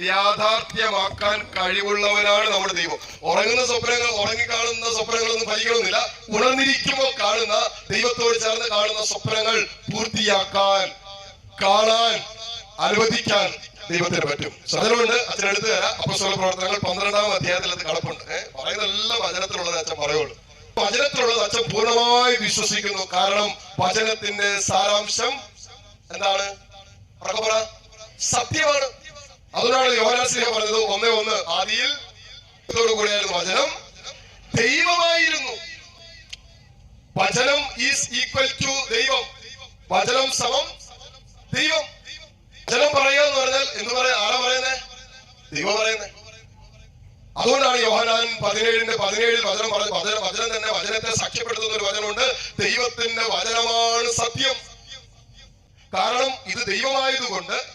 യാഥാർത്ഥ്യമാക്കാൻ കഴിവുള്ളവനാണ് നമ്മുടെ ദൈവം. ഉറങ്ങുന്ന സ്വപ്നങ്ങൾ ഉറങ്ങി കാണുന്ന സ്വപ്നങ്ങളൊന്നും ഫലിക്കണമെന്നില്ല ഉണർന്നിരിക്കുമ്പോൾ കാണുന്ന ദൈവത്തോട് ചേർന്ന് കാണുന്ന സ്വപ്നങ്ങൾ പൂർത്തിയാക്കാൻ കാണാൻ അനുവദിക്കാൻ ദൈവത്തിന് പറ്റും. സഹനമുണ്ട് അച്ഛൻ എടുത്തു തരാം. അപ്പസ്വല പ്രവർത്തനങ്ങൾ പന്ത്രണ്ടാം അധ്യായത്തിൽ അത് കളപ്പുണ്ട് ഏഹ് പറയുന്നതെല്ലാം വചനത്തിലുള്ളത് അച്ഛൻ പറയുള്ളൂ വചനത്തിലുള്ളത് അച്ഛൻ പൂർണമായി വിശ്വസിക്കുന്നു. കാരണം വചനത്തിന്റെ സാരാംശം എന്താണ്? സത്യമാണ്. അതുകൊണ്ടാണ് യോഹനാശ്രീ പറഞ്ഞത് ഒന്നേ ഒന്ന് ആദിയിൽ കൂടെയായിരുന്നു വചനം. ദൈവമായിരുന്നു. വചനം ഈസ് ഈക്വൽ ടു ദൈവം. വചനം സമം ദൈവം. വചനം പറയുക എന്ന് പറഞ്ഞാൽ എന്ന് പറയാ ആരാ പറയുന്നേ? ദൈവം പറയുന്നേ. അതുകൊണ്ടാണ് യോഹനാൻ പതിനേഴിന്റെ പതിനേഴിൽ വചനം പറഞ്ഞ വചനം വചനം തന്നെ വചനത്തെ സാക്ഷ്യപ്പെടുത്തുന്ന ഒരു വചനമുണ്ട്. ദൈവത്തിന്റെ വചനമാണ് സത്യം. കാരണം ഇത് ദൈവമായതുകൊണ്ട്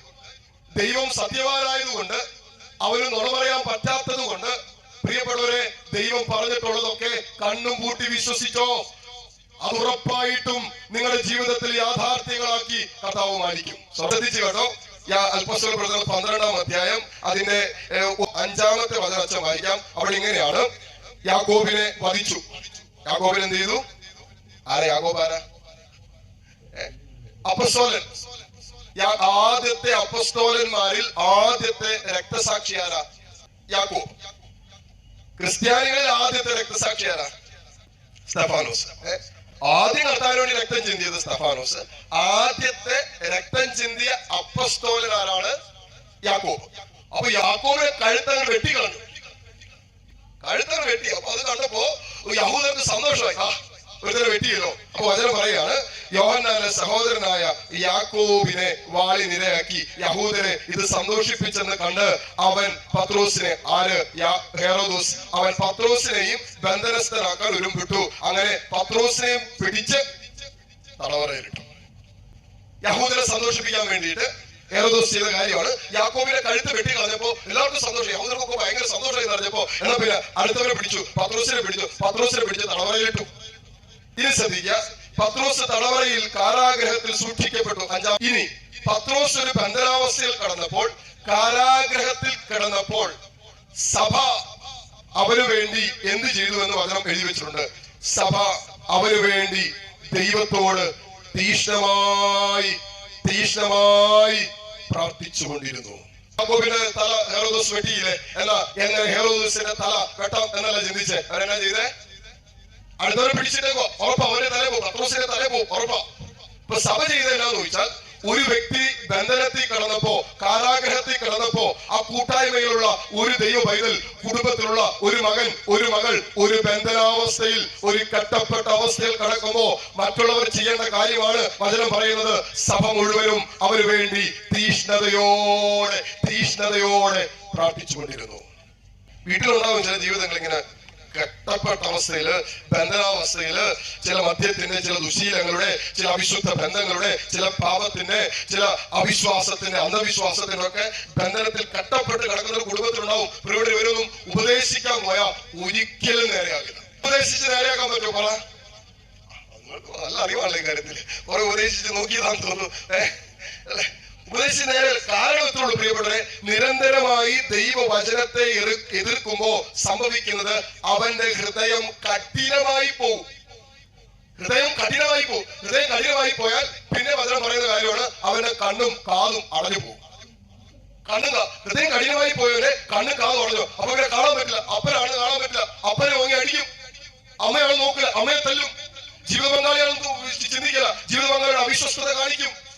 ദൈവം സത്യവാനായതുകൊണ്ട് അവന് നുണ പറയാൻ പറ്റാത്തത് കൊണ്ട് പ്രിയപ്പെട്ടവരെ ദൈവം പറഞ്ഞിട്ടുള്ളതൊക്കെ കണ്ണും പൂട്ടി വിശ്വസിച്ചോ? അത് ഉറപ്പായിട്ടും നിങ്ങളുടെ ജീവിതത്തിൽ യാഥാർത്ഥ്യങ്ങളാക്കി കർത്താവ് മാനിക്കും. ശ്രദ്ധിച്ചു കേട്ടോ. അൽപ്പസ്വല പന്ത്രണ്ടാം അധ്യായം അതിന്റെ അഞ്ചാമത്തെ വചനച്ച വായിക്കാം. അവിടെ ഇങ്ങനെയാണ്. യാഗോബിനെ വധിച്ചു. യാഗോബിനെ എന്ത് ചെയ്തു? ആരാ? യാഗോബാര ഏഹ്, ആദ്യത്തെ അപ്പസ്തോലന്മാരിൽ ആദ്യത്തെ രക്തസാക്ഷി ആരാ? യാക്കോബ്. ക്രിസ്ത്യാനികളിൽ ആദ്യത്തെ രക്തസാക്ഷി ആരാ? സ്തഫാനോസ്? ആദ്യം കർത്താവിന് വേണ്ടി രക്തം ചിന്തിയത് സ്തഫാനോസ് ആദ്യത്തെ രക്തം ചിന്തിയ അപ്പസ്തോലൻ ആരാണ്? യാക്കോബ്. അപ്പൊ യാക്കോബിനെ വെട്ടി വെട്ടിക്കളഞ്ഞു. കഴുത്തങ്ങൾ വെട്ടി. അപ്പൊ അത് കണ്ടപ്പോ യഹൂദർക്ക് സന്തോഷമായി. ആ ഒരുത്തരം വെട്ടിയല്ലോ. അപ്പൊ വചനം പറയാണ് യോഹന്നാന്റെ സഹോദരനായ യാക്കോബിനെ വാളി നിരയാക്കി. യഹൂദരെ ഇത് സന്തോഷിപ്പിച്ചെന്ന് കണ്ട് അവൻ പത്രോസിനെ ആര്? ഹേറോദോസ്. അവൻ പത്രോസിനെയും ബന്ധനസ്ഥനാക്കാൻ ഒരുമ്പിട്ടു. അങ്ങനെ പത്രോസിനെയും പിടിച്ച് തടവറയിലിട്ടു. യഹൂദരെ സന്തോഷിപ്പിക്കാൻ വേണ്ടിയിട്ട് ഏറെദോസ് ചെയ്ത കാര്യമാണ്. യാക്കോബിനെ കഴുത്ത് വെട്ടി കളഞ്ഞപ്പോ എല്ലാവർക്കും സന്തോഷം. യഹൂദർക്കൊക്കെ ഭയങ്കര സന്തോഷമായി നിറഞ്ഞപ്പോ എന്നാ പിന്നെ അടുത്തവരെ പിടിച്ചു. പത്രോസിനെ പിടിച്ചു. പത്രോസിനെ പിടിച്ച് തടവറയിലിട്ടു. ഇനി ശ്രദ്ധിക്കുക. പത്രോസ് തടവറയിൽ കാരാഗ്രഹത്തിൽ സൂക്ഷിക്കപ്പെട്ടു. അഞ്ചാം ഇനി പത്രോസ് ഒരു ബന്ധനാവസ്ഥയിൽ കടന്നപ്പോൾ കാരാഗ്രഹത്തിൽ കിടന്നപ്പോൾ സഭ അവന് വേണ്ടി എന്ത് ചെയ്തു എന്ന് വചനം എഴുതി വെച്ചിട്ടുണ്ട്. സഭ അവന് വേണ്ടി ദൈവത്തോട് തീഷ്ണമായി തീഷ്ണമായി പ്രാർത്ഥിച്ചുകൊണ്ടിരുന്നു. യാക്കോബിന്റെ തല ഹെറോദോസ് വെട്ടിയില്ലേ? എന്നാ എങ്ങനെ ഹെറോദോസിന്റെ തല വെട്ടം എന്നല്ല ചിന്തിച്ച്? അവരെന്നാ ചെയ്തേ? അടുത്തവരെ പിടിച്ചിട്ടേക്കോ ഉറപ്പാ അവരെ തല പോകും പത്രോസിന്റെ തല പോകും ഉറപ്പാ. ഇപ്പൊ സഭ ചെയ്ത ചോദിച്ചാൽ ഒരു വ്യക്തി ബന്ധനത്തിൽ കിടന്നപ്പോ കാരാഗ്രഹത്തിൽ കിടന്നപ്പോ ആ കൂട്ടായ്മയിലുള്ള ഒരു ദൈവ പൈതൽ കുടുംബത്തിലുള്ള ഒരു മകൻ ഒരു മകൾ ഒരു ബന്ധനാവസ്ഥയിൽ ഒരു കട്ടപ്പെട്ട അവസ്ഥയിൽ കിടക്കുമ്പോ മറ്റുള്ളവർ ചെയ്യേണ്ട കാര്യമാണ് വചനം പറയുന്നത്. സഭ മുഴുവനും അവന് വേണ്ടി തീഷ്ണതയോടെ തീഷ്ണതയോടെ പ്രാർത്ഥിച്ചുകൊണ്ടിരുന്നു. വീട്ടിലുണ്ടാവും ചില ജീവിതങ്ങൾ ഇങ്ങനെ കെട്ടപ്പെട്ട അവസ്ഥയിൽ ബന്ധനാവസ്ഥയിൽ ചില മദ്യത്തിന്റെ ചില ദുശീലങ്ങളുടെ ചില അവിശുദ്ധ ബന്ധങ്ങളുടെ ചില പാപത്തിന്റെ ചില അവിശ്വാസത്തിന്റെ അന്ധവിശ്വാസത്തിന്റെ ഒക്കെ ബന്ധനത്തിൽ കെട്ടപ്പെട്ട് കിടക്കുന്ന ഒരു കുടുംബത്തിലുണ്ടാവും ഇവിടെ ഇവരൊന്നും ഉപദേശിക്കാൻ പോയാൽ ഒരിക്കലും നേരെയാകില്ല ഉപദേശിച്ച് നേരെയാക്കാൻ പറ്റുമോ പറ നല്ല അറിവാണല്ലോ ഈ കാര്യത്തിൽ. കുറെ ഉപദേശിച്ച് നോക്കിയതാന്ന് തോന്നുന്നു. ഏഹ് അല്ലേ നേരം നേരെ കാരണം ഇത്രേ ഉള്ളൂ പ്രിയപ്പെട്ടവരെ? നിരന്തരമായി ദൈവവചനത്തെ എതിർക്കുമ്പോ സംഭവിക്കുന്നത് അവന്റെ ഹൃദയം കഠിനമായി പോകും ഹൃദയം കഠിനമായി പോകും ഹൃദയം കഠിനമായി പോയാൽ പിന്നെ വചനം പറയുന്ന കാര്യമാണ് അവന്റെ കണ്ണും കാതും അടഞ്ഞു പോകും കണ്ണും ഹൃദയം കഠിനമായി പോയവരെ കണ്ണും കാതും അടഞ്ഞു. അപ്പൊ ഇവരെ കാണാൻ പറ്റില്ല. അപ്പനാണ് കാണാൻ പറ്റില്ല. അപ്പനെ ഓങ്ങി അടിക്കും. അമ്മയാണ് നോക്കില്ല. അമ്മയെ തല്ലും. ജീവിത പങ്കാളിയാണ് ചിന്തിക്കില്ല. ജീവിത പങ്കാളിയുടെ അവിശ്വസ്തത കാണിക്കും.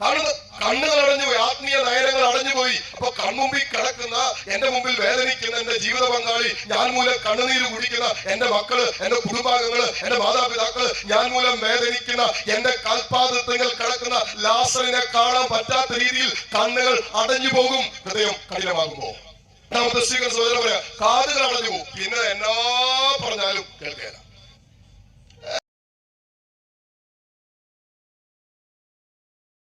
കാണുന്ന കണ്ണുകൾ അടഞ്ഞുപോയി ആത്മീയ നയനങ്ങൾ അടഞ്ഞുപോയി അപ്പൊ കൺമുമ്പിൽ കിടക്കുന്ന എന്റെ മുമ്പിൽ വേദനിക്കുന്ന എന്റെ ജീവിത പങ്കാളി ഞാൻ മൂലം കണ്ണുനീര് കുടിക്കുന്ന എന്റെ മക്കൾ എന്റെ കുടുംബാംഗങ്ങൾ എന്റെ മാതാപിതാക്കൾ ഞാൻ മൂലം വേദനിക്കുന്ന എന്റെ കൽപാതൃത്വങ്ങൾ കിടക്കുന്ന ലാസറിനെ കാണാൻ പറ്റാത്ത രീതിയിൽ കണ്ണുകൾ അടഞ്ഞു പോകും. ഹൃദയം കഠിനമാകുമ്പോ രണ്ടാമത്തെ സ്വീകരണ സഹോദരൻ പറയാം കാതുകൾ അടഞ്ഞു പോകും. പിന്നെ എന്നാ